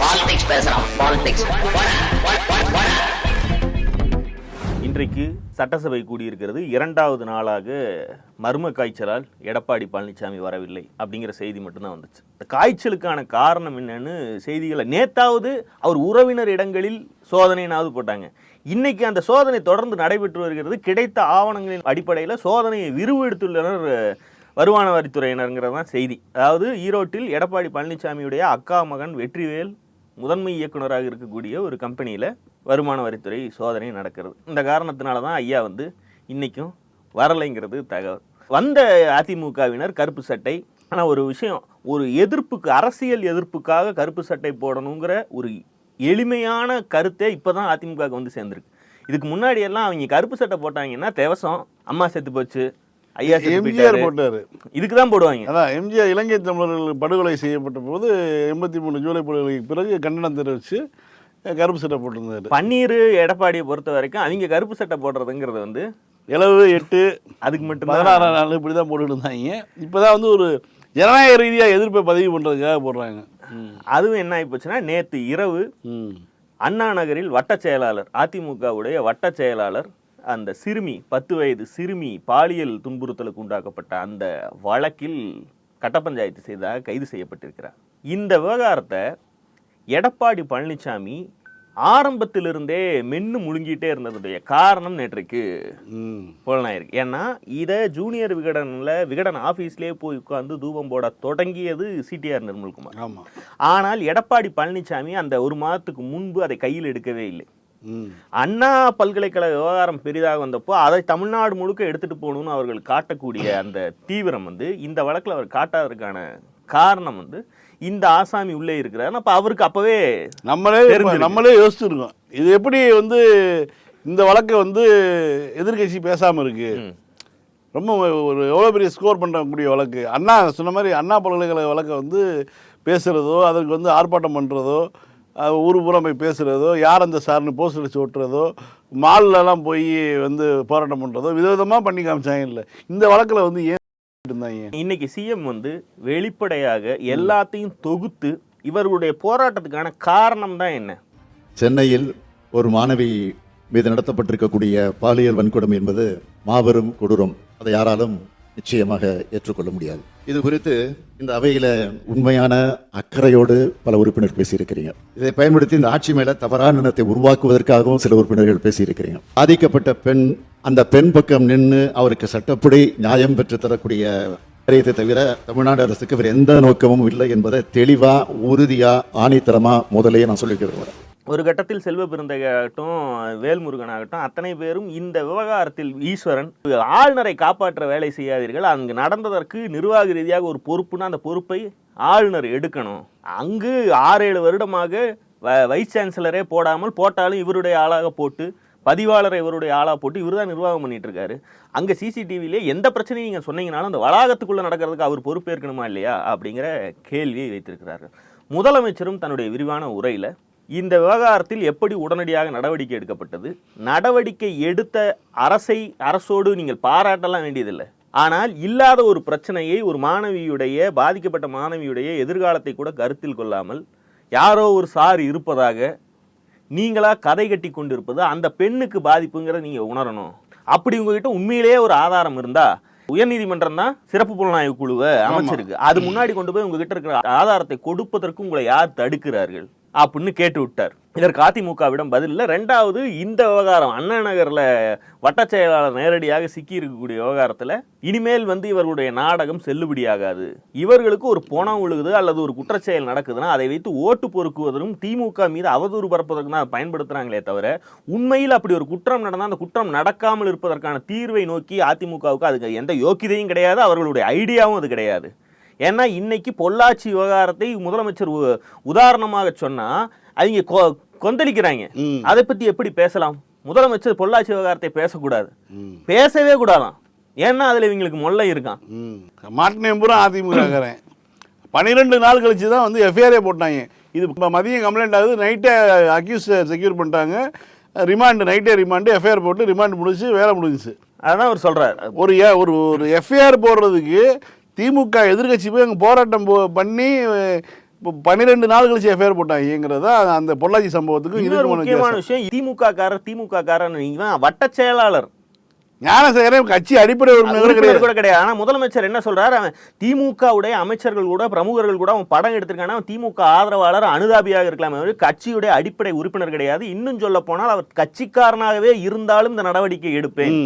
Politics பேசுறான் politics இன்றைக்கு சட்டசபை கூடியிருக்கிறது. இரண்டாவது நாளாக மர்ம காய்ச்சலால் எடப்பாடி பழனிசாமி வரவில்லை அப்படிங்கிற செய்தி மட்டும்தான் வந்துச்சு. இந்த காய்ச்சலுக்கான காரணம் என்னன்னு செய்திகளை நேத்தாவது அவர் உறவினர் இடங்களில் சோதனைனாவது போட்டாங்க. இன்னைக்கு அந்த சோதனை தொடர்ந்து நடைபெற்று வருகிறது. கிடைத்த ஆவணங்களின் அடிப்படையில் சோதனையை விரிவெடுத்துள்ளனர் அஹ், வருமான வரித்துறையினருங்கிறது தான் செய்தி. அதாவது ஈரோட்டில் எடப்பாடி பழனிசாமியுடைய அக்கா மகன் வெற்றிவேல் முதன்மை இயக்குனராக இருக்கக்கூடிய ஒரு கம்பெனியில் வருமான வரித்துறை சோதனை நடக்கிறது. இந்த காரணத்தினால தான் ஐயா வந்து இன்றைக்கும் வரலைங்கிறது தகவல். வந்த அதிமுகவினர் கருப்பு சட்டை. ஆனால் ஒரு விஷயம் ஒரு எதிர்ப்புக்கு அரசியல் எதிர்ப்புக்காக கருப்பு சட்டை போடணுங்கிற ஒரு எளிமையான கருத்தே இப்போ தான் அதிமுகவுக்கு வந்து சேர்ந்துருக்கு. இதுக்கு முன்னாடி எல்லாம் அவங்க கருப்பு சட்டை போட்டாங்கன்னா தேவசம் அம்மா செத்து போச்சு ஐயா எம்ஜிஆர். போட்டாரு. இதுக்கு தான் போடுவாங்க. அதான் எம்ஜிஆர் இலங்கை தமிழர்கள் படுகொலை செய்யப்பட்ட போது எண்பத்தி மூணு ஜூலை படுகொலைக்கு பிறகு கண்டனம் தெரிவித்து கருப்பு சட்டை போட்டிருந்தாரு. பன்னீர் எடப்பாடியை பொறுத்த வரைக்கும் அவங்க கருப்பு சட்டை போடுறதுங்கிறது வந்து இளவு எட்டு அதுக்கு மட்டும்தான். பதினாறாம் நாள் இப்படி தான் போட்டுட்டு இருந்தாங்க இப்போ தான் வந்து ஒரு ஜனநாயக ரீதியாக எதிர்ப்பை பதிவு பண்ணுறதுக்காக போடுறாங்க. அதுவும் என்ன ஆயிப்போச்சுன்னா நேத்து இரவு அண்ணா நகரில் வட்ட செயலாளர் அதிமுகவுடைய வட்ட செயலாளர் அந்த சிறுமி பத்து வயது சிறுமி பாலியல் துன்புறுத்தலுக்கு உண்டாக்கப்பட்ட அந்த வழக்கில் கட்ட பஞ்சாயத்து செய்ததாக கைது செய்யப்பட்டிருக்கிறார். இந்த விவகாரத்தை எடப்பாடி பழனிசாமி ஆரம்பத்திலிருந்தே மென்னு முழுங்கிட்டே இருந்ததுடைய காரணம் நேற்றைக்கு புலனாயிருக்கு. ஏன்னா இதை ஜூனியர் விகடனில் விகடன் ஆஃபீஸ்லேயே போய் உட்காந்து தூபம் போட தொடங்கியது சிடிஆர் நிர்மல்குமார். ஆனால் எடப்பாடி பழனிசாமி அந்த ஒரு மாதத்துக்கு முன்பு அதை கையில் எடுக்கவே இல்லை. அண்ணா பல்கலைக்கழக விவகாரம் பெரிதாக வந்தப்போ அதை தமிழ்நாடு முழுக்க எடுத்துட்டு போகணும்னு அவர்கள் காட்டக்கூடிய அந்த தீவிரம் வந்து இந்த வழக்கில் அவர் காட்டாததுக்கான காரணம் வந்து இந்த ஆசாமி உள்ளே இருக்கிறார் அப்போ அவருக்கு அப்பவே நம்மளே. நம்மளே யோசிச்சிருக்கோம் இது எப்படி வந்து இந்த வழக்கை வந்து எதிர்க்கட்சி பேசாமல் இருக்கு ம். ரொம்ப ஒரு எவ்வளோ பெரிய ஸ்கோர் பண்ணக்கூடிய வழக்கு அண்ணா சொன்ன மாதிரி அண்ணா பல்கலைக்கழக வழக்கை வந்து பேசுகிறதோ அதற்கு வந்து ஆர்ப்பாட்டம் பண்ணுறதோ ஊர் பூரா போய் பேசுகிறதோ யார் அந்த சார்னு போஸ்ட் அடிச்சு ஓட்டுறதோ மால்லலாம் போய் வந்து போராட்டம் பண்ணுறதோ விதவிதமாக பண்ணி காமிச்சாங்க இல்லை. இந்த வழக்கில் வந்து ஏன் இருந்தாங்க? இன்னைக்கு சிஎம் வந்து வெளிப்படையாக எல்லாத்தையும் தொகுத்து இவர்களுடைய போராட்டத்துக்கான காரணம் தான் என்ன? சென்னையில் ஒரு மாணவி மீது நடத்தப்பட்டிருக்கக்கூடிய பாலியல் வன்கொடுமை என்பது மாபெரும் கொடூரம். அதை யாராலும் நிச்சயமாக ஏற்றுக்கொள்ள முடியாது. இது குறித்து இந்த அவையில் உண்மையான அக்கறையோடு பல உறுப்பினர் பேசியிருக்கிறீங்க. இதை பயன்படுத்தி இந்த ஆட்சி மேல தவறான எண்ணத்தை உருவாக்குவதற்காகவும் சில உறுப்பினர்கள் பேசியிருக்கிறீங்க. பாதிக்கப்பட்ட பெண் அந்த பெண் பக்கம் நின்று அவருக்கு சட்டப்படி நியாயம் பெற்று தரக்கூடிய காரியத்தை தவிர தமிழ்நாடு அரசுக்கு வேறு எந்த நோக்கமும் இல்லை என்பதை தெளிவா உறுதியா ஆணித்தரமா முதலே நான் சொல்லிக்க விரும்புகிறேன் ஒரு கட்டத்தில் செல்வ பிறந்தகையாகட்டும் வேல்முருகன் ஆகட்டும் அத்தனை பேரும் இந்த விவகாரத்தில் ஈஸ்வரன் ஆளுநரை காப்பாற்ற வேலை செய்யாதீர்கள். அங்கு நடந்ததற்கு நிர்வாக ரீதியாக ஒரு பொறுப்புனா அந்த பொறுப்பை ஆளுநர் எடுக்கணும். அங்கு ஆறேழு வருடமாக வ- வைஸ் சான்சலரே போடாமல் போட்டாலும் இவருடைய ஆளாக போட்டு பதிவாளரை இவருடைய ஆளாக போட்டு இவர் தான் நிர்வாகம் பண்ணிட்டு இருக்காரு அங்கே சிசிடிவிலே எந்த பிரச்சனையும் நீங்கள் சொன்னீங்கனாலும் அந்த வளாகத்துக்குள்ளே நடக்கிறதுக்கு அவர் பொறுப்பேற்கணுமா இல்லையா அப்படிங்கிற கேள்வியை வைத்திருக்கிறார்கள். முதலமைச்சரும் தன்னுடைய விரிவான உரையில் இந்த விவகாரத்தில் எப்படி உடனடியாக நடவடிக்கை எடுக்கப்பட்டது? நடவடிக்கை எடுத்த அரசை அரசோடு நீங்கள் பாராட்டலாம் வேண்டியதில்லை. ஆனால் இல்லாத ஒரு பிரச்சனையை ஒரு மாணவியுடைய பாதிக்கப்பட்ட மாணவியுடைய எதிர்காலத்தை கூட கருத்தில் கொள்ளாமல் யாரோ ஒரு சார் இருப்பதாக நீங்களா கதை கட்டி கொண்டிருப்பது அந்த பெண்ணுக்கு பாதிப்புங்கிறத நீங்க உணரணும். அப்படி உங்ககிட்ட உண்மையிலேயே ஒரு ஆதாரம் இருந்தா உயர்நீதிமன்றம் தான் சிறப்பு புலனாய்வு குழுவை அமைச்சிருக்கு. அது முன்னாடி கொண்டு போய் உங்ககிட்ட இருக்கிற ஆதாரத்தை கொடுப்பதற்கு உங்களை யார் தடுக்கிறார்கள்? அப்படின்னு கேட்டு விட்டார். இதற்கு அதிமுகவிடம் பதில் இல்லை. ரெண்டாவது இந்த விவகாரம் அண்ணா நகரில் வட்டச் செயலாளர் நேரடியாக சிக்கி இருக்கக்கூடிய விவகாரத்தில் இனிமேல் வந்து இவர்களுடைய நாடகம் செல்லுபடியாகாது இவர்களுக்கு ஒரு பணம் விழுகுது அல்லது ஒரு குற்றச்செயல் நடக்குதுன்னா அதை வைத்து ஓட்டு பொறுக்குவதற்கும் திமுக மீது அவதூறு பரப்பதற்கு தான் பயன்படுத்துகிறாங்களே தவிர உண்மையில் அப்படி ஒரு குற்றம் நடந்தால் அந்த குற்றம் நடக்காமல் இருப்பதற்கான தீர்வை நோக்கி அதிமுகவுக்கு அதுக்கு எந்த யோக்கியதையும் கிடையாது. அவர்களுடைய ஐடியாவும் அது கிடையாது. ஏன்னா இன்னைக்கு பொள்ளாச்சி விவகாரத்தை முதலமைச்சர் உதாரணமாக சொன்னா அவங்க கொந்தளிக்கிறாங்க. அதை பத்தி எப்படி பேசலாம்? முதலமைச்சர் பொள்ளாச்சி விவகாரத்தை பேசக்கூடாது. பேசவே கூடாதாம் ஏன்னா அதுல இவங்களுக்கு மொல்லை இருக்கான். ம். மாட்டினேன் பூரா அதிமுகக்காரன் பன்னிரெண்டு நாள் கழிச்சு தான் வந்து எஃப்ஐஆரே போட்டாங்க. இது இப்போ மதியம் கம்ப்ளைண்ட் ஆகுது. நைட்டே அக்யூஸ் செக்யூர் பண்ணிட்டாங்க. ரிமாண்டு நைட்டே ரிமாண்டு எஃப்ஐஆர் போட்டு ரிமாண்ட் முடிச்சு வேலை முடிஞ்சுச்சு. அதான் அவர் சொல்றாரு. ஒரு ஏ- ஒரு ஒரு எஃப்ஐஆர் போடுறதுக்கு திமுக எதிர்க்கட்சி போய் அங்கே போராட்டம் பண்ணி இப்போ பன்னிரெண்டு நாள் கழிச்சு எஃப்ஐஆர் போட்டாங்கிறது அந்த பொள்ளாச்சி சம்பவத்துக்கு இன்னொரு முக்கியமான விஷயம் திமுக காரர் திமுக காரர் இவன் வட்ட செயலாளர் ஞானசேகரன் கட்சி அடிப்படை கிடையாது. கூட கிடையாது. ஆனா முதலமைச்சர் என்ன சொல்றாரு? அவன் திமுகவுடைய அமைச்சர்கள் கூட பிரமுகர்கள் கூட அவன் படம் எடுத்திருக்கான? அவன் திமுக ஆதரவாளர் அனுதாபியாக இருக்கலாம் அவர் கட்சியுடைய அடிப்படை உறுப்பினர் கிடையாது. இன்னும் சொல்ல போனால் அவர் கட்சிக்காரனாகவே இருந்தாலும் இந்த நடவடிக்கை எடுப்பேன்.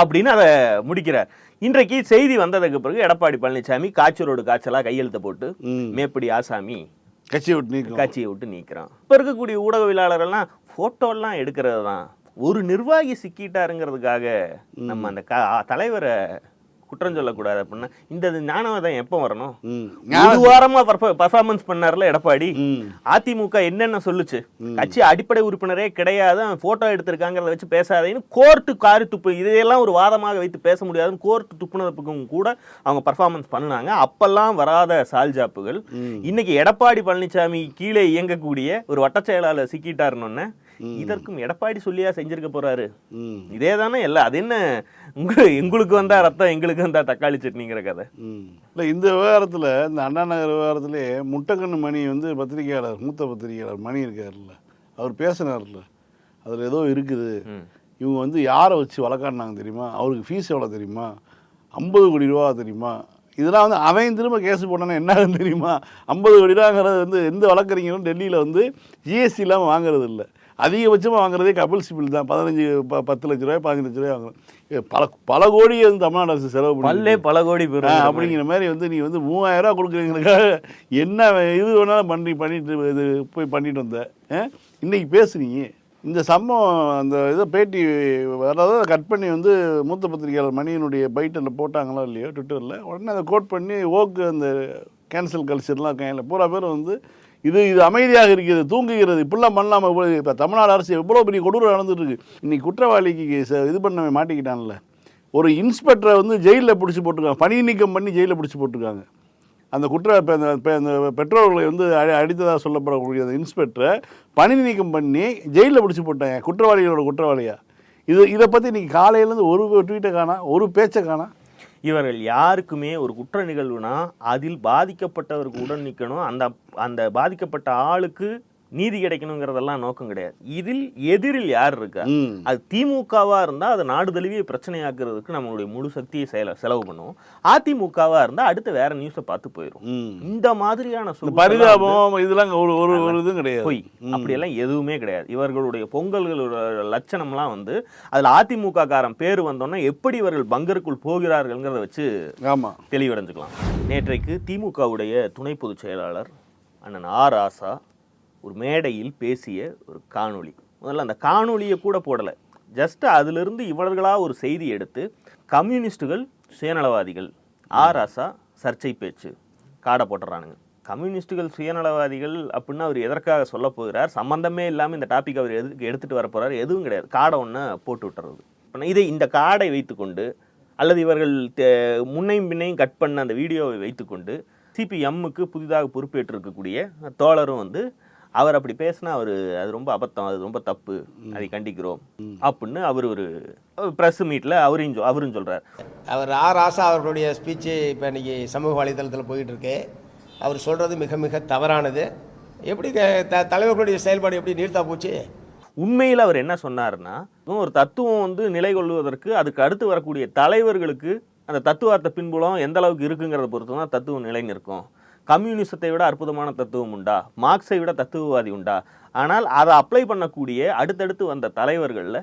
அப்படின்னு அதை முடிக்கிறார். இன்றைக்கு செய்தி வந்ததுக்கு பிறகு எடப்பாடி பழனிசாமி காய்ச்சலோடு காய்ச்சலா கையெழுத்த போட்டு. மேப்படி ஆசாமி கட்சியை விட்டு நீக்கம் கட்சியை விட்டு நீக்கிறான். இப்போ இருக்கக்கூடிய ஊடகவியலாளர்கள்லாம் ஃபோட்டோலாம் எடுக்கிறது தான் ஒரு நிர்வாகி சிக்கிட்டாருங்கிறதுக்காக நம்ம அந்த க தலைவரை குற்றம் சொல்லக்கூடாது அப்படின்னா இந்த ஞானவதம் எப்போ வரணும். ஒரு வாரமா பர்ஃபார்மன்ஸ் பண்ணார்ல எடப்பாடி. அதிமுக என்னென்ன சொல்லுச்சு? கட்சி அடிப்படை உறுப்பினரே கிடையாது போட்டோ எடுத்திருக்காங்கிறத வச்சு பேசாதேன்னு கோர்ட்டு காரி துப்பு. இதையெல்லாம் ஒரு வாதமாக வைத்து பேச முடியாதுன்னு கோர்ட்டு துப்புனதுக்கும் கூட அவங்க பர்ஃபார்மன்ஸ் பண்ணுனாங்க. அப்பெல்லாம் வராத சால்ஜாப்புகள் இன்னைக்கு எடப்பாடி பழனிசாமி கீழே இயங்கக்கூடிய ஒரு வட்டச் செயலாளர் சிக்கிட்டாருன்னு இதற்கும் எடப்பாடி சொல்லியா செஞ்சிருக்க போறாரு. ம். இதே தானே இல்ல அது என்ன? உங்க எங்களுக்கு வந்தா ரத்தம் எங்களுக்கு வந்தா தக்காளி சட்னிங்கிற கதை. ம். இல்ல இந்த விவகாரத்துல இந்த அண்ணா நகர் விவகாரத்திலே முட்டக்கண்ணு மணி வந்து பத்திரிகையாளர் மூத்த பத்திரிகையாளர் மணி இருக்காருல்ல. அவர் பேசினார்ல அதுல ஏதோ இருக்குது. இவங்க வந்து யாரை வச்சு வழக்காடினாங்க தெரியுமா? அவருக்கு ஃபீஸ் எவ்வளோ தெரியுமா? ஐம்பது கோடி ரூபா தெரியுமா? இதெல்லாம் வந்து அவன் திரும்ப கேஸ் போட்டானா என்ன ஆகுதுன்னு தெரியுமா? ஐம்பது கோடி ரூபாங்கிறது வந்து எந்த வழக்கறிஞரும் டெல்லியில் வந்து ஜிஎஸ்டி இல்லாமல் வாங்குறது இல்லை. அதிகபட்சமாக வாங்குறதே கபில் சிபில் தான். பதினஞ்சு ப பத்து லட்ச ரூபாய் பதினஞ்சு லட்ச ரூபாய் வாங்குறோம் பல பல கோடி வந்து தமிழ்நாடு அரசு செலவு பண்ணி பல கோடி பேர் அப்படிங்கிற மாதிரி வந்து நீ வந்து மூவாயிரம் ரூபா கொடுக்குறீங்களுக்காக என்ன இது வேணாலும் பண்ணி பண்ணிட்டு இது போய் பண்ணிட்டு வந்த. ஆ? இன்னைக்கு பேசுனீங்க இந்த சம்பவம் அந்த இதை பேட்டி அதாவது கட் பண்ணி வந்து மூத்த பத்திரிகையாளர் மணியனுடைய பைட்டில் போட்டாங்களோ இல்லையோ ட்விட்டரில் உடனே அதை கோட் பண்ணி ஓக்கு அந்த கேன்சல் கல்ச்சர்லாம் இருக்காங்க. பூரா பேர் வந்து இது இது அமைதியாக இருக்கிறது தூங்குகிறது இப்படிலாம் பண்ணலாமல் இப்போ தமிழ்நாடு அரசு எவ்வளோ பெரிய கொடூரம் நடந்துட்டுருக்கு. இன்னைக்கு குற்றவாளிக்கு ச- இது பண்ண மாட்டிக்கிட்டான்ல. ஒரு இன்ஸ்பெக்டரை வந்து ஜெயிலில் பிடிச்சி போட்டிருக்காங்க பணி நீக்கம் பண்ணி ஜெயிலில் பிடிச்சி போட்டிருக்காங்க. அந்த குற்ற அந்த பெற்றோர்களை வந்து அடி அடித்ததாக சொல்லப்படக்கூடிய அந்த இன்ஸ்பெக்டரை பணி நீக்கம் பண்ணி ஜெயிலில் பிடிச்சி போட்டாங்க குற்றவாளிகளோட குற்றவாளியாக இது இதை பற்றி இன்றைக்கி காலையிலேருந்து ஒரு ட்வீட்டை காணா ஒரு பேச்சை காணா இவர்கள் யாருக்குமே ஒரு குற்ற நிகழ்வுனா அதில் பாதிக்கப்பட்டவருக்கு உடன் நிற்கணும் அந்த அந்த பாதிக்கப்பட்ட ஆளுக்கு நீதி கிடைக்கணுங்கிறதெல்லாம் நோக்கம் கிடையாது. இதில் எதிரில் யார் இருக்கா? அது திமுகவா இருந்தா அதை நாடு தழுவிய பிரச்சனையாக்குறதுக்கு நம்மளுடைய முழு சக்தியை செல செலவு பண்ணுவோம். அதிமுகவா இருந்தா அடுத்து வேற நியூஸை பார்த்து போயிடும் இந்த மாதிரியான பரிதாபம் இதெல்லாம் ஒரு ஒரு ஒரு இதுவும் கிடையாது. பொய். அப்படியெல்லாம் எதுவுமே கிடையாது. இவர்களுடைய பொங்கல்களோட லட்சணம்லாம் வந்து அதுல அதிமுக காரன் பேர் வந்தோன்னா எப்படி இவர்கள் பங்கருக்குள் போகிறார்கள்ங்கிறத வச்சு ஆமாம் தெளிவடைஞ்சுக்கலாம். நேற்றைக்கு திமுகவுடைய துணை பொதுச் செயலாளர் அண்ணன் ஆர் ஆசா ஒரு மேடையில் பேசிய ஒரு காணொளி. முதல்ல அந்த காணொளியை கூட போடலை. ஜஸ்ட் அதிலிருந்து இவர்களாக ஒரு செய்தி எடுத்து கம்யூனிஸ்டுகள் சுயநலவாதிகள் ஆர் சர்ச்சை பேச்சு காடை போட்டுறானுங்க. கம்யூனிஸ்டுகள் சுயநலவாதிகள் அப்படின்னு அவர் எதற்காக சொல்ல போகிறார்? சம்மந்தமே இல்லாமல் இந்த டாபிக் அவர் எதுக்கு எடுத்துகிட்டு வர போகிறார் எதுவும் கிடையாது. காடை ஒன்று போட்டு விட்டுறது. இதை இந்த காடை வைத்துக்கொண்டு அல்லது இவர்கள் தே- முன்னையும் பின்னையும் கட் பண்ண அந்த வீடியோவை வைத்துக்கொண்டு சிபிஎம்முக்கு புதிதாக பொறுப்பேற்றிருக்கக்கூடிய தோழரும் வந்து அவர் அப்படி பேசினா அவர் அது ரொம்ப அபத்தம் அது ரொம்ப தப்பு அதை கண்டிக்கிறோம். அப்படின்னு அவர் ஒரு ப்ரெஸ் மீட்டில் அவரையும் அவரும் சொல்றார். அவர் ஆர் ஆசா அவர்களுடைய ஸ்பீச்சு இப்போ இன்னைக்கு சமூக வலைதளத்தில் போயிட்டு இருக்கு அவர் சொல்கிறது மிக மிக தவறானது. எப்படி த தலைவர்களுடைய செயல்பாடு எப்படி நீர்த்தா போச்சு? உண்மையில் அவர் என்ன சொன்னாருன்னா ஒரு தத்துவம் வந்து நிலை கொள்வதற்கு அதுக்கு அடுத்து வரக்கூடிய தலைவர்களுக்கு அந்த தத்துவார்த்த பின்புலம் எந்த அளவுக்கு இருக்குங்கிறத பொறுத்து தான் தத்துவம் நிலை நிற்கும் கம்யூனிசத்தை விட அற்புதமான தத்துவம் உண்டா? மார்க்ஸை விட தத்துவவாதி உண்டா? ஆனால் அதை அப்ளை பண்ணக்கூடிய அடுத்தடுத்து வந்த தலைவர்களில்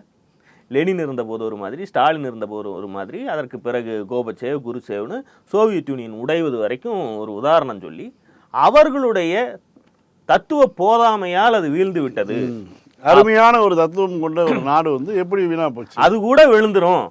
லெனின் இருந்தபோது ஒரு மாதிரி ஸ்டாலின் இருந்தபோது ஒரு மாதிரி அதற்கு பிறகு கோபச்சேவ் குருசேவ்னு சோவியத் யூனியன் உடைவது வரைக்கும் ஒரு உதாரணம் சொல்லி அவர்களுடைய தத்துவ போதாமையால் அது வீழ்ந்து விட்டது. அருமையான ஒரு தத்துவம் கொண்ட ஒரு நாடு வந்து எப்படி வீணா போச்சு? அது கூட விழுந்துரும்.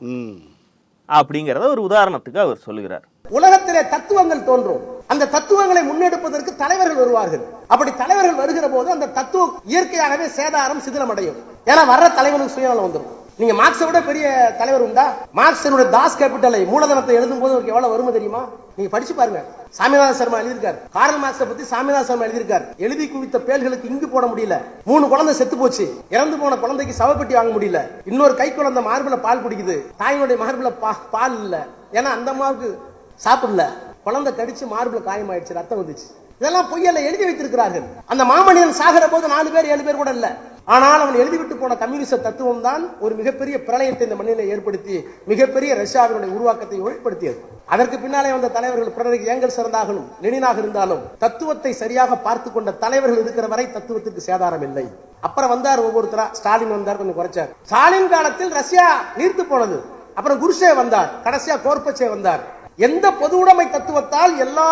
அப்படிங்கிறத ஒரு உதாரணத்துக்கு அவர் சொல்லுகிறார். உலகத்திலே தத்துவங்கள் தோன்றும். அந்த தத்துவங்களை முன்னெடுப்பதற்கு தலைவர்கள் வருவார்கள். அப்படி தலைவர்கள் வருகிற போது அந்த தத்துவம் இயற்கையாகவே சேதாரம் சிதிலமடையும். ஏன்னா வர்ற தலைவனுக்கு சுயநலம் வந்துடும் நீங்க மார்க்ஸை விட பெரிய தலைவர் உண்டா? மார்க்சனுடைய தாஸ் கேபிட்டலை மூலதனத்தை எழுதும் போது அவருக்கு எவ்வளவு வருமா தெரியுமா? நீங்க படிச்சு பாருங்க. சாமிநாத சர்மா எழுதியிருக்காரு. காரல் மார்க்ஸை பத்தி சாமிநாத சர்மா எழுதியிருக்காரு. எழுதி குவித்த பேல்களுக்கு இங்கு போட முடியல. மூணு குழந்தை செத்து போச்சு. இறந்து போன குழந்தைக்கு சவப்பெட்டி வாங்க முடியல. இன்னொரு கை குழந்தை மார்பில் பால் குடிக்குது. தாயினுடைய மார்பில் பா- பால் இல்ல. ஏன்னா அந்த அம்மாவுக்கு சாப்பிடல. குழந்தை கடிச்சு மார்பில் காயமாயிடுச்சு ரத்தம் வந்துச்சு. இதெல்லாம் பொய்யல்ல எழுதி வைத்திருக்கிறார்கள். அந்த மாமனிதன் சாகிற போது நாலு பேர் ஏழு பேர் கூட இல்ல. ஆனால் அவன் எழுதிவிட்டு போன கம்யூனிச தத்துவம் தான் ஒரு மிகப்பெரிய பிரளயத்தை இந்த மண்ணில ஏற்படுத்தி மிகப்பெரிய ரஷ்யாவினுடைய உருவாக்கத்தை ஏற்படுத்தியது அதற்கு பின்னாலே வந்த தலைவர்கள் பிறருக்கு ஏங்கல் சிறந்தாகலும் லெனினாக இருந்தாலும் தத்துவத்தை சரியாக பார்த்து கொண்ட தலைவர்கள் இருக்கிற வரை தத்துவத்திற்கு சேதாரம் இல்லை. அப்புறம் வந்தார் ஒவ்வொருத்தரா ஸ்டாலின் வந்தார் கொஞ்சம் குறைச்சார். ஸ்டாலின் காலத்தில் ரஷ்யா நீர்த்து போனது. அப்புறம் குருஷே வந்தார் கடைசியா கோர்பச்சே வந்தார். எந்த பொது உடைமை தத்துவத்தால் எல்லா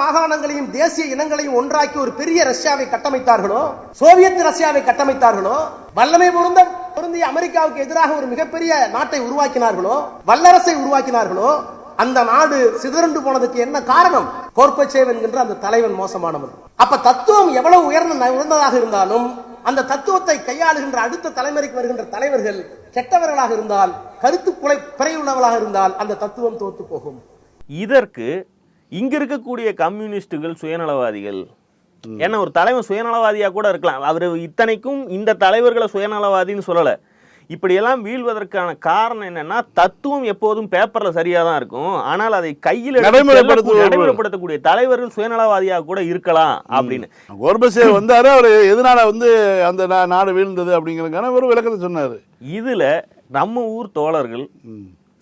மாகாணங்களையும் தேசிய இனங்களையும் ஒன்றாக்கி ஒரு பெரிய ரஷ்யாவை கட்டமைத்தார்களோ சோவியத் ரஷ்யாவை கட்டமைத்தார்களோ வல்லமை பொருந்த பொருந்திய அமெரிக்காவுக்கு எதிராக ஒரு மிகப்பெரிய நாட்டை உருவாக்கினார்களோ வல்லரசை உருவாக்கினார்களோ அந்த நாடு சிதறண்டு போனதுக்கு என்ன காரணம்? கோர்பச்சேவ் என்கின்ற அந்த தலைவன் மோசமானவன். அப்ப தத்துவம் எவ்வளவு உயர்ந்த உயர்ந்ததாக இருந்தாலும் அந்த தத்துவத்தை கையாளுகின்ற அடுத்த தலைமுறைக்கு வருகின்ற தலைவர்கள் கெட்டவர்களாக இருந்தால் கருத்து குலை பிறையுள்ளவர்களாக இருந்தால் அந்த தத்துவம் தோத்து போகும். இதற்கு இங்க இருக்கக்கூடிய கம்யூனிஸ்டுகள் சுயநலவாதிகள். ஏன்னா ஒரு தலைவன் சுயநலவாதியா கூட இருக்கலாம். அவர் இத்தனைக்கும் இந்த தலைவர்களை சுயநலவாதின்னு சொல்லல. இப்படியெல்லாம் வீழ்வதற்கான காரணம் என்னன்னா தத்துவம் எப்போதும் பேப்பர்ல சரியா தான் இருக்கும். ஆனால் அதை கையில் நடைமுறைப்படுத்தக்கூடிய தலைவர்கள் சுயநலவாதியாக கூட இருக்கலாம் அப்படின்னு. கோர்பசே வந்தாரு அவர் எதனால வந்து அந்த நாடு வீழ்ந்தது அப்படிங்கிறதுக்கான ஒரு விளக்கத்தை சொன்னாரு. இதுல நம்ம ஊர் தோழர்கள்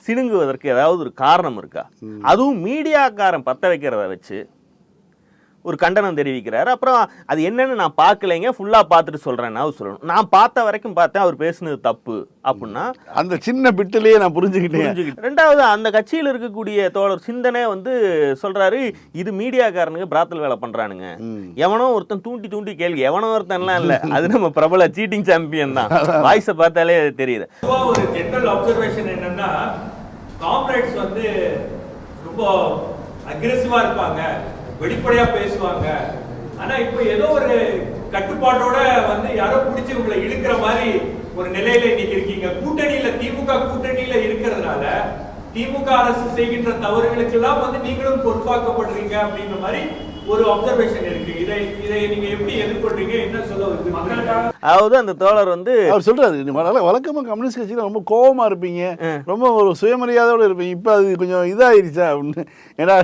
சினுங்குவதற்கு ஏதாவது ஒரு காரணம் இருக்கா? அதுவும் மீடியாக்காரன் பத்த வைக்கிறத வச்சு ஒரு கண்டனம் தெரிவிக்கிறார். அப்புறம் அது என்னன்னு நான் பார்க்கலைங்க. ஃபுல்லா பார்த்துட்டு சொல்றேன்னா அவர் சொல்லணும். நான் பார்த்த வரைக்கும் பார்த்தேன். அவர் பேசுனது தப்பு அப்படின்னா. அந்த சின்ன பிட்டிலேயே நான் புரிஞ்சுக்கிட்டேன். புரிஞ்சுக்கிட்டு ரெண்டாவது அந்த கட்சியில் இருக்கக்கூடிய தோழர் சிந்தனை வந்து சொல்றாரு இது மீடியாக்காரனுங்க பிராத்தல் வேலை பண்றானுங்க. எவனோ ஒருத்தன் தூண்டி தூண்டி கேள்வி. எவனோ ஒருத்தன்லாம் இல்ல. அது நம்ம பிரபல சீட்டிங் சாம்பியன் தான். வாய்ஸை பார்த்தாலே அது தெரியுது. ஒரு ஜெனரல் அப்சர்வேஷன் என்னன்னா காம்ரேட்ஸ் வந்து ரொம்ப அக்ரெசிவா இருப்பாங்க. வெளிப்படையா பேசுவாங்க. ஆனா இப்போ ஏதோ ஒரு கட்டுப்பாட்டோட வந்து யாரோ பிடிச்சி உங்களை இழுக்கிற மாதிரி ஒரு நிலையில இன்னைக்கு இருக்கீங்க. கூட்டணியில திமுக கூட்டணியில இருக்கிறதுனால திமுக அரசு செய்கின்ற தவறுகளுக்கெல்லாம் வந்து நீங்களும் பொறுப்பாக்கப்படுறீங்க அப்படின்ற மாதிரி ஒரு அப்சர்வேஷன் இருக்கு. இதை இதை நீங்க எப்படி எதிர்கொள்றீங்க? என்ன சொல்ல வருது? மக்களுக்காக அதாவது அந்த தோழர் வந்து அவர் சொல்றாரு நீ வழ- வழக்கமா கம்யூனிஸ்ட் கட்சியில ரொம்ப கோவமா இருப்பீங்க. ரொம்ப ஒரு சுயமரியாதையோட இருப்பீங்க. இப்ப அது கொஞ்சம் இதாயிருச்சா? அப்படின்னு. ஏன்னா?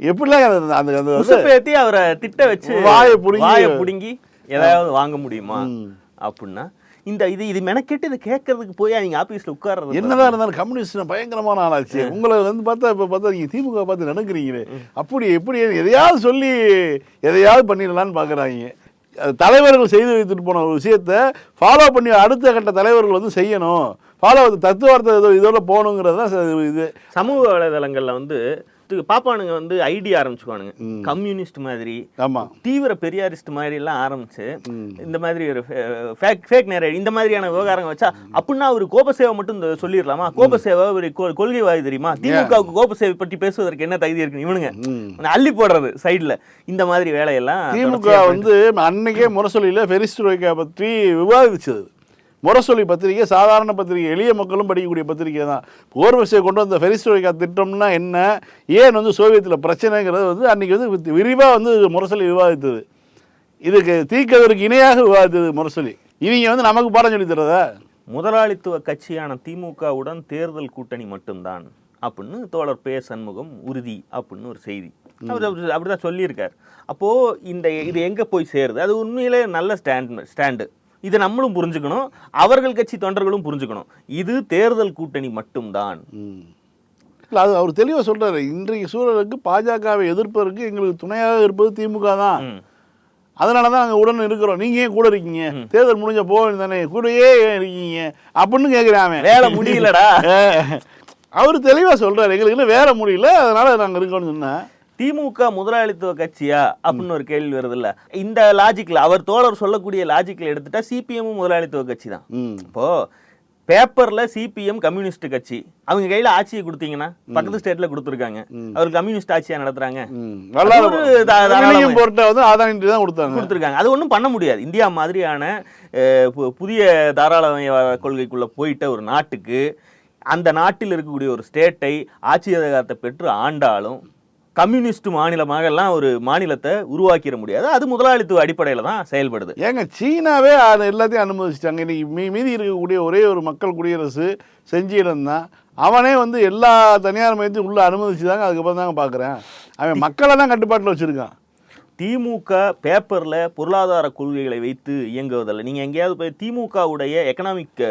எப்படிலாம் அந்த அந்த உசுப்பேத்தி அவரை திட்ட வச்சு வாயை புடுங்கி- வாயை புடுங்கி ஏதாவது வாங்க முடியுமா? அப்படின்னா இந்த இது இது மெனக்கெட்டு இது கேட்கறதுக்கு போய் அவங்க ஆபீஸ்ல உட்கார்றது என்னதான் இருந்தாலும் கம்யூனிஸ்ட் பயங்கரமான ஆளாச்சு. உங்களை வந்து பார்த்தா இப்ப பார்த்தா நீங்க திமுக பார்த்து நடக்கிறீங்களே அப்படி எப்படி எதையாவது சொல்லி எதையாவது பண்ணிடலாம்னு பாக்குறாங்க. அது தலைவர்கள் செய்து வைத்துட்டு போன ஒரு விஷயத்த ஃபாலோ பண்ணி அடுத்த கட்ட தலைவர்கள் வந்து செய்யணும். ஃபாலோ தத்துவார்த்த இதோ இதோட போகணுங்கிறது தான் இது. சமூக வலைதளங்கள்ல வந்து இது பாப்பானுங்க வந்து ஐடி ஆரம்பிச்சுக்குவானுங்க. கம்யூனிஸ்ட் மாதிரி ஆமா. தீவிர பெரியாரிஸ்ட் மாதிரி எல்லாம் ஆரம்பிச்சு இந்த மாதிரி ஒரு ஃபேக் ஃபேக் நேர இந்த மாதிரியான விவகாரங்கள் வச்சா அப்படின்னா அவர் கோபசேவை மட்டும் சொல்லிடலாமா? கோபசேவை ஒரு கொ- கொள்கைவாதி தெரியுமா? திமுகவுக்கு கோபசேவை பற்றி பேசுவதற்கு என்ன தகுதி இருக்கு இவனுங்க அள்ளி போடுறது சைடுல இந்த மாதிரி வேலையெல்லாம் திமுக வந்து அன்னைக்கே முரசொலியில் பெரிஸ்ட்ரோய்க்கா பற்றி விவாதிச்சது. முரசொலி பத்திரிகை சாதாரண பத்திரிகை எளிய மக்களும் படிக்கக்கூடிய பத்திரிகை தான். போர்வசியை கொண்டு வந்த பெரிஸ்ட்ரோய்க்கா திட்டம்னா என்ன? ஏன் வந்து சோவியத்தில் பிரச்சனைங்கிறது வந்து அன்னைக்கு வந்து விரிவாக வந்து முரசொலி விவாதித்தது. இதுக்கு தீக்கதற்கு இணையாக விவாதித்தது முரசொலி. இவங்க வந்து நமக்கு பாடம் சொல்லி தரதா? முதலாளித்துவ கட்சியான திமுகவுடன் தேர்தல் கூட்டணி மட்டும்தான். அப்படின்னு தோழர் பே. சண்முகம் உறுதி அப்படின்னு ஒரு செய்தி. அவர் அப்படி- அப்படிதான் சொல்லியிருக்கார். அப்போ இந்த இது எங்க போய் சேருது? அது உண்மையிலே நல்ல ஸ்டாண்ட் ஸ்டாண்டு. இதை நம்மளும் புரிஞ்சுக்கணும் அவர்கள் கட்சி தொண்டர்களும் புரிஞ்சுக்கணும். இது தேர்தல் கூட்டணி மட்டும்தான். இல்லை அது அவர் தெளிவாக சொல்றாரு. இன்றைய சூழலுக்கு பாஜகவை எதிர்ப்பதற்கு எங்களுக்கு துணையாக இருப்பது திமுக தான். அதனால தான் நாங்கள் உடன் இருக்கிறோம். நீங்க ஏன் கூட இருக்கீங்க? தேர்தல் முடிஞ்ச போக தானே கூடயே ஏன் இருக்கீங்க. அப்படின்னு கேட்குறான் அவன். வேலை முடியலடா. அவர் தெளிவாக சொல்றாரு. எங்களுக்கு இன்னும் வேற முடியல. அதனால நாங்கள் இருக்கோம்னு சொன்னேன். திமுக முதலாளித்துவ கட்சியா அப்படின்னு ஒரு கேள்வி வருது இல்ல இந்த லாஜிக்ல அவர் தோழர் சொல்லக்கூடிய லாஜிக்ல எடுத்துட்டா சிபிஎம் முதலாளித்துவ கட்சி தான் இப்போ பேப்பர்ல சிபிஎம் கம்யூனிஸ்ட் கட்சி. அவங்க கையில ஆட்சியை கொடுத்தீங்கன்னா பக்கத்து ஸ்டேட்ல கொடுத்துருக்காங்க. அவர் கம்யூனிஸ்ட் ஆட்சியா நடத்துறாங்க. கொடுத்துருக்காங்க. அது ஒன்றும் பண்ண முடியாது. இந்தியா மாதிரியான புதிய தாராளமய கொள்கைக்குள்ள போயிட்ட ஒரு நாட்டுக்கு அந்த நாட்டில் இருக்கக்கூடிய ஒரு ஸ்டேட்டை ஆட்சி அதிகாரத்தை பெற்று ஆண்டாலும் கம்யூனிஸ்ட் மாநிலமாக எல்லாம் ஒரு மாநிலத்தை உருவாக்கிட முடியாது. அது முதலாளித்துவ அடிப்படையில் தான் செயல்படுது. ஏங்க சீனாவே அது எல்லாத்தையும் அனுமதிச்சிட்டாங்க. இன்னைக்கு மீ மீதி இருக்கக்கூடிய ஒரே ஒரு மக்கள் குடியரசு செஞ்சிடம் தான். அவனே வந்து எல்லா தனியார் மையத்தையும் உள்ளே அனுமதிச்சுதாங்க அதுக்கப்புறம் தாங்க பார்க்குறேன் அவன் மக்களை தான் கட்டுப்பாட்டில் வச்சுருக்கான். திமுக பேப்பர்ல பொருளாதார கொள்கைகளை வைத்து இயங்குவதில்லை. நீங்க எங்கேயாவது போய் திமுகவுடைய எக்கனாமிக்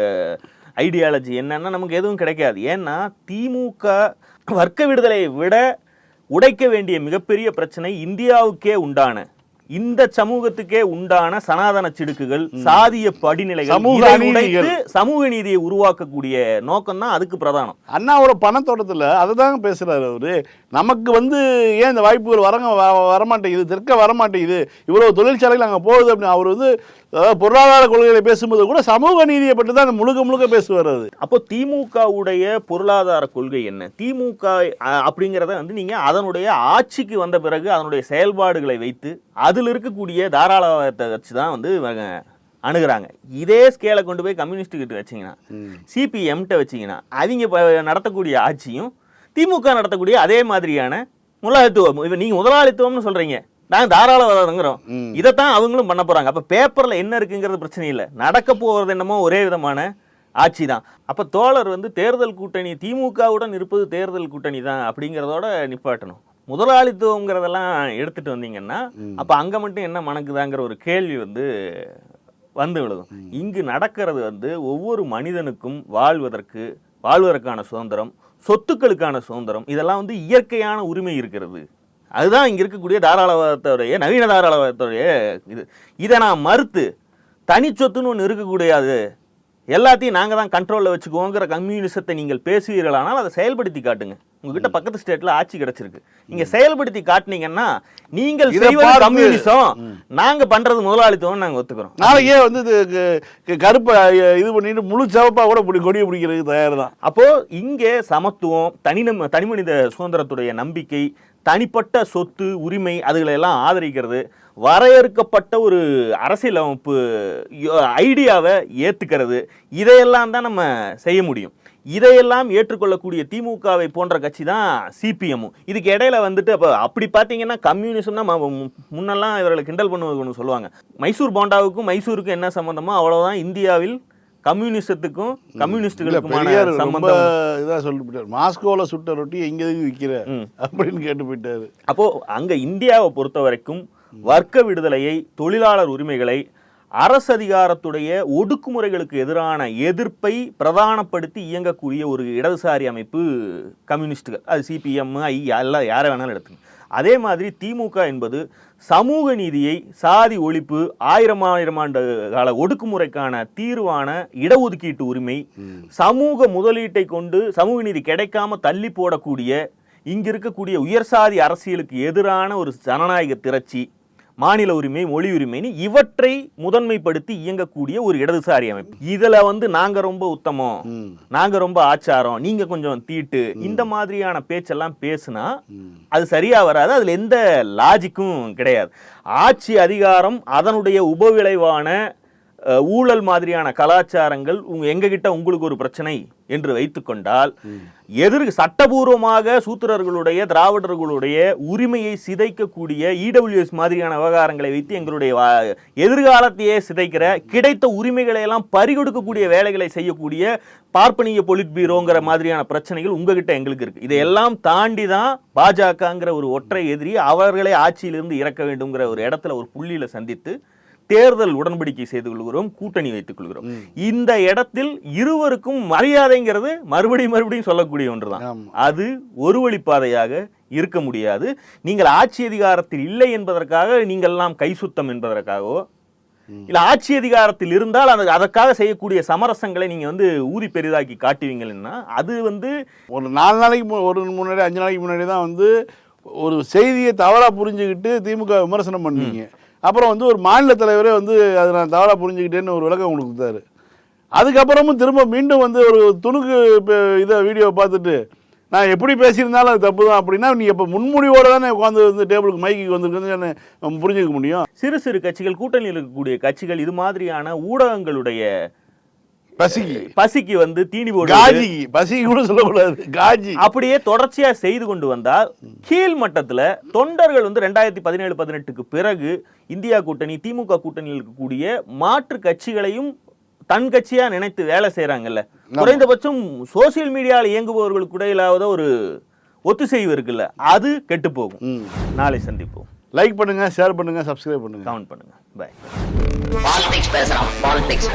ஐடியாலஜி என்னன்னா நமக்கு எதுவும் கிடைக்காது. ஏன்னா திமுக வர்க்க விடுதலையை விட உடைக்க வேண்டிய மிகப்பெரிய பிரச்சனை இந்தியாவுக்கே உண்டான இந்த சமூகத்துக்கே உண்டான சனாதன சிடுக்குகள் சாதிய படிநிலைகள் சமூக நீதியை உருவாக்கக்கூடிய நோக்கம் தான் அதுக்கு பிரதானம். அண்ணாவோட பணத்தோட்டத்தில் அதை தாங்க பேசுகிறாரு அவரு. நமக்கு வந்து ஏன் இந்த வாய்ப்புகள் வரங்க வரமாட்டேங்குது தெற்க வரமாட்டேங்குது இவ்வளோ தொழிற்சாலைகள் அங்கே போகுது அப்படின்னு அவர் வந்து பொருளாதார கொள்கைகளை பேசும்போது கூட சமூக நீதியை பற்றி தான் முழுக்க முழுக்க பேசுவார் அது அப்போ திமுகவுடைய பொருளாதார கொள்கை என்ன? திமுக அப்படிங்கிறத வந்து நீங்க அதனுடைய ஆட்சிக்கு வந்த பிறகு அதனுடைய செயல்பாடுகளை வைத்து அதில் இருக்கக்கூடிய தாராளவாதத்தை வச்சு தான் வந்து இவங்க அணுகுறாங்க. இதே ஸ்கேலை கொண்டு போய் கம்யூனிஸ்ட் கிட்ட வச்சீங்கன்னா சிபிஎம்கிட்ட வச்சீங்கன்னா அவங்க நடத்தக்கூடிய ஆட்சியும் திமுக நடத்தக்கூடிய அதே மாதிரியான முதலாளித்துவம் இப்ப நீங்க முதலாளித்துவம்னு சொல்றீங்க. நாங்க தாராளவாதங்கிறோம். இதைத்தான் அவங்களும் பண்ண போறாங்க. அப்ப பேப்பர்ல என்ன இருக்குங்கிறது பிரச்சனை இல்லை. நடக்க போறது என்னமோ ஒரே விதமான ஆட்சி தான். அப்ப தோழர் வந்து தேர்தல் கூட்டணி திமுகவுடன் இருப்பது தேர்தல் கூட்டணி தான் அப்படிங்கிறதோட நிப்பாட்டணும். முதலாளித்துவங்கிறதெல்லாம் எடுத்துட்டு வந்தீங்கன்னா அப்ப அங்க மட்டும் என்ன மணக்குதாங்கிற ஒரு கேள்வி வந்து வந்து விழுகும். இங்கு நடக்கிறது வந்து ஒவ்வொரு மனிதனுக்கும் வாழ்வதற்கு வாழ்வதற்கான சுதந்திரம் சொத்துக்களுக்கான சுதந்திரம் இதெல்லாம் வந்து இயற்கையான உரிமை இருக்கிறது. அதுதான் இங்க இருக்கக்கூடிய தாராளவாதத்துடைய நவீன தாராளவாதத்துடைய இது. இதை நான் மறுத்து தனிச்சொத்துன்னு ஒன்று இருக்கக்கூடாது எல்லாத்தையும் நாங்கள் தான் கண்ட்ரோலில் வச்சுக்குவோங்கிற கம்யூனிசத்தை நீங்கள் பேசுவீர்களானால் அதை செயல்படுத்தி காட்டுங்க. உங்ககிட்ட பக்கத்து ஸ்டேட்ல ஆட்சி கிடைச்சிருக்கு. நீங்க செயல்படுத்தி காட்டுனீங்கன்னா நீங்கள் செய்வது கம்யூனிசம் நாங்க பண்றது முதலாளித்துவம் நாங்க ஒத்துக்கிறோம். நாளைக்கே வந்து இது கருப்பை இது பண்ணிட்டு முழு சிவப்பா கூட பிடி கொடியை பிடிக்கிறதுக்கு தயார் தான் அப்போ இங்கே சமத்துவம் தனிநம் தனிமனித சுதந்திரத்துடைய நம்பிக்கை தனிப்பட்ட சொத்து உரிமை அதுகளெல்லாம் ஆதரிக்கிறது. வரையறுக்கப்பட்ட ஒரு அரசியலமைப்பு அமைப்பு ஐடியாவை ஏற்றுக்கிறது இதையெல்லாம் தான் நம்ம செய்ய முடியும். இதையெல்லாம் ஏற்றுக்கொள்ளக்கூடிய திமுகவை போன்ற கட்சி தான் சிபிஎம்மும் இதுக்கு இடையில வந்துட்டு அப்போ அப்படி பார்த்தீங்கன்னா கம்யூனிசம்னா முன்னெல்லாம் இவர்களை கிண்டல் பண்ணுவது ஒன்று சொல்லுவாங்க. மைசூர் போண்டாவுக்கும் மைசூருக்கும் என்ன சம்மந்தமோ அவ்வளோதான் இந்தியாவில் கம்யூனிசத்துக்கும் பெரியார் ரொம்ப சம்பந்தம். இதா சொல்லிட்டு மாஸ்கோல சுட்ட ரொட்டி எங்க எதுக்கு விற்கிற அப்படின்னு கேட்டு போயிட்டாரு. அப்போ அங்க இந்தியாவை பொறுத்த வரைக்கும் வர்க்க விடுதலையை தொழிலாளர் உரிமைகளை அரசு அதிகாரத்துடைய ஒடுக்குமுறைகளுக்கு எதிரான எதிர்ப்பை பிரதானப்படுத்தி இயங்கக்கூடிய ஒரு இடதுசாரி அமைப்பு கம்யூனிஸ்டுகள். அது சிபிஎம் ஐ எல்லாம் யாரை வேணாலும் எடுத்துங்க அதே மாதிரி திமுக என்பது சமூக நீதியை சாதி ஒழிப்பு ஆயிரம் ஆயிரம் ஆண்டு கால ஒடுக்குமுறைக்கான தீர்வான இடஒதுக்கீட்டு உரிமை சமூக முதலீட்டை கொண்டு சமூக நீதி கிடைக்காம தள்ளி போடக்கூடிய இங்க இருக்கக்கூடிய உயர்சாதி அரசியலுக்கு எதிரான ஒரு ஜனநாயக திரட்சி மாநில உரிமை மொழி உரிமைன்னு இவற்றை முதன்மைப்படுத்தி இயங்கக்கூடிய ஒரு இடதுசாரி அமைப்பு. இதுல வந்து நாங்க ரொம்ப உத்தமம் நாங்க ரொம்ப ஆச்சாரம் நீங்க கொஞ்சம் தீட்டு இந்த மாதிரியான பேச்செல்லாம் பேசுனா அது சரியா வராது அதுல எந்த லாஜிக்கும் கிடையாது. ஆட்சி அதிகாரம் அதனுடைய உபவிளைவான ஊழல் மாதிரியான கலாச்சாரங்கள் உங்க எங்ககிட்ட உங்களுக்கு ஒரு பிரச்சனை என்று வைத்துக்கொண்டால் எதிர் சட்டபூர்வமாக சூத்திரர்களுடைய திராவிடர்களுடைய உரிமையை சிதைக்கக்கூடிய இடபிள்யூஎஸ் மாதிரியான விவகாரங்களை வைத்து எங்களுடைய வா- எதிர்காலத்தையே சிதைக்கிற கிடைத்த உரிமைகளை எல்லாம் பறிகொடுக்கக்கூடிய வேலைகளை செய்யக்கூடிய பார்ப்பனிய பொலிட் பீரோங்கிற மாதிரியான பிரச்சனைகள் உங்ககிட்ட எங்களுக்கு இருக்கு. இதையெல்லாம் தாண்டி தான் பாஜகங்கிற ஒரு ஒற்றை எதிரி அவர்களை ஆட்சியிலிருந்து இறக்க வேண்டும்ங்கிற ஒரு இடத்துல ஒரு புள்ளியில சந்தித்து தேர்தல் உடன்படிக்கை செய்து கொள்கிறோம் கூட்டணி வைத்துக் கொள்கிறோம். இந்த இடத்தில் இருவருக்கும் மரியாதைங்கிறது மறுபடியும் மறுபடியும் சொல்லக்கூடிய ஒன்றுதான். அது ஒரு வழிப்பாதையாக இருக்க முடியாது. நீங்கள் ஆட்சி அதிகாரத்தில் இல்லை என்பதற்காக நீங்கள் எல்லாம் கை சுத்தம் என்பதற்காகவோ இல்ல ஆட்சி அதிகாரத்தில் இருந்தால் அந்த அதற்காக செய்யக்கூடிய சமரசங்களை நீங்க வந்து ஊதி பெரிதாக்கி காட்டுவீங்கன்னா அது வந்து ஒரு நாலு நாளைக்கு ஒரு முன்னாடி அஞ்சு நாளைக்கு முன்னாடி தான் வந்து ஒரு செய்தியை தவறாக புரிஞ்சுக்கிட்டு திமுக விமர்சனம் பண்ணீங்க. அப்புறம் வந்து ஒரு மாநில தலைவரே வந்து அதை நான் தவறாக புரிஞ்சுக்கிட்டேன்னு ஒரு விளக்கம் உங்களுக்கு கொடுத்தாரு. அதுக்கப்புறமும் திரும்ப மீண்டும் வந்து ஒரு துணுக்கு இப்போ இதை வீடியோ பார்த்துட்டு நான் எப்படி பேசியிருந்தாலும் அது தப்பு தான் அப்படின்னா நீ இப்போ முன்முடிவோட தானே உட்காந்து வந்து டேபிளுக்கு மைக்கு வந்துருக்குன்னு புரிஞ்சுக்க முடியும். சிறு சிறு கட்சிகள் கூட்டணியில் இருக்கக்கூடிய கட்சிகள் இது மாதிரியான ஊடகங்களுடைய பசிக்கு. பசிக்கு வந்து தீனி போடுவது. காஜிக்கு பசிக்கு கூட சொல்லக்கூடாது. காஜி. அப்படியே தொடர்ச்சியா செய்து கொண்டு வந்தால் கீழ் மட்டத்துல தொண்டர்கள் வந்து ரெண்டாயிரத்தி பதினேழு பதினெட்டுக்கு பிறகு இந்தியா கூட்டணி திமுக கூட்டணியில் இருக்கக்கூடிய மாற்று கட்சிகளையும் தன் கட்சியா நினைத்து வேலை செய்யறாங்கல்ல குறைந்தபட்சம் சோசியல் மீடியாவில் இயங்குபவர்களுக்கு இடையிலாவது ஒரு ஒத்துசெய்வு இருக்குல்ல. அது கெட்டு போகும். நாளை சந்திப்போம். லைக் பண்ணுங்க ஷேர் பண்ணுங்க சப்ஸ்கிரைப் பண்ணுங்க. கமெண்ட் பண்ணுங்க. பாய் பாலிடிக்ஸ் பேசுறோம். பாலிடிக்ஸ்